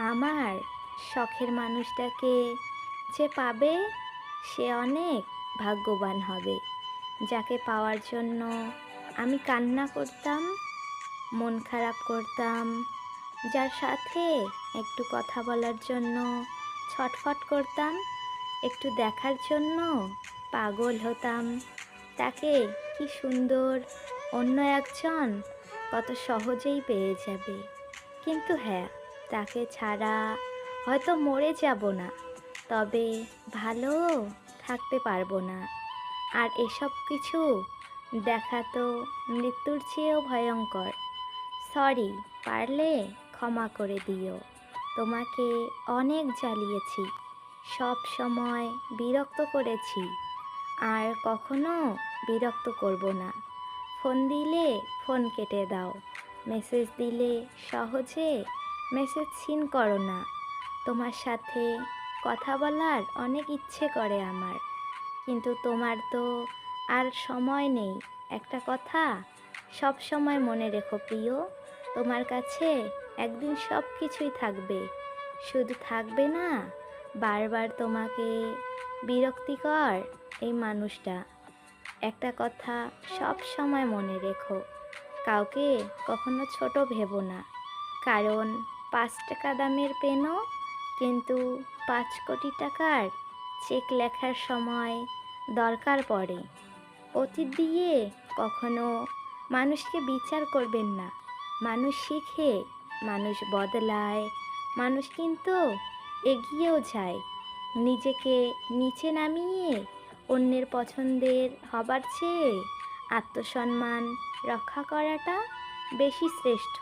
আমার শখের মানুষটাকে যে পাবে, সে অনেক ভাগ্যবান হবে। যাকে পাওয়ার জন্য আমি কান্না করতাম, মন খারাপ করতাম, যার সাথে একটু কথা বলার জন্য ছটফট করতাম, একটু দেখার জন্য পাগল হতাম। তাকে কি সুন্দর অন্য একজন কত সহজেই পেয়ে যাবে। কিন্তু হ্যাঁ তাকে ছাড়া হয়তো মরে যাব না। তবে ভালো থাকতে পারব না। আর এসব কিছু দেখা তো মৃত্যুর চেয়েও ভয়ঙ্কর। সরি, পারলে ক্ষমা করে দিও। তোমাকে অনেক জ্বালিয়েছি। সব সময় বিরক্ত করেছি। আর কখনো বিরক্ত করব না। ফোন দিলে ফোন কেটে দাও। মেসেজ দিলে সহজে মেসেজ সিন করো না। তোমার সাথে কথা বলার অনেক ইচ্ছে করে আমার। কিন্তু তোমার তো আর সময় নেই। একটা কথা সব সময় মনে রেখো প্রিয়, তোমার কাছে একদিন সব কিছুই থাকবে। শুধু থাকবে না, বারবার তোমাকে বিরক্তিকর এই মানুষটা। একটা কথা সব সময় মনে রেখো। কাউকে কখনো ছোট ভেবো না। কারণ পাঁচ টাকা দামের পেনও, কিন্তু পাঁচ কোটি টাকার চেক লেখার সময় দরকার পড়ে। অতীত দিয়ে কখনো মানুষকে বিচার করবেন না। মানুষ শিখে, মানুষ বদলায়, মানুষ কিন্তু এগিয়েও যায়। নিজেকে নিচে নামিয়ে অন্যের পছন্দের হবার চেয়ে আত্মসম্মান রক্ষা করাটা বেশি শ্রেষ্ঠ।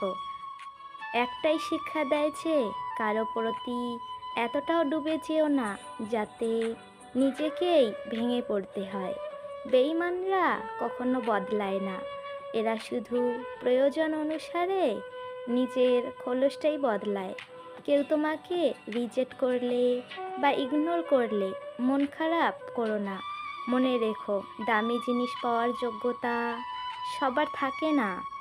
একটাই শিক্ষা দেয় যে কারও প্রতি এতটাও ডুবে যেও না যাতে নিজেকেই ভেঙে পড়তে হয়। বেইমানরা কখনো বদলায় না। এরা শুধু প্রয়োজন অনুসারে নিজের খোলসটাই বদলায়। কেউ তোমাকে রিজেক্ট করলে বা ইগনোর করলে মন খারাপ করো না। মনে রেখো, দামি জিনিস পাওয়ার যোগ্যতা সবার থাকে না।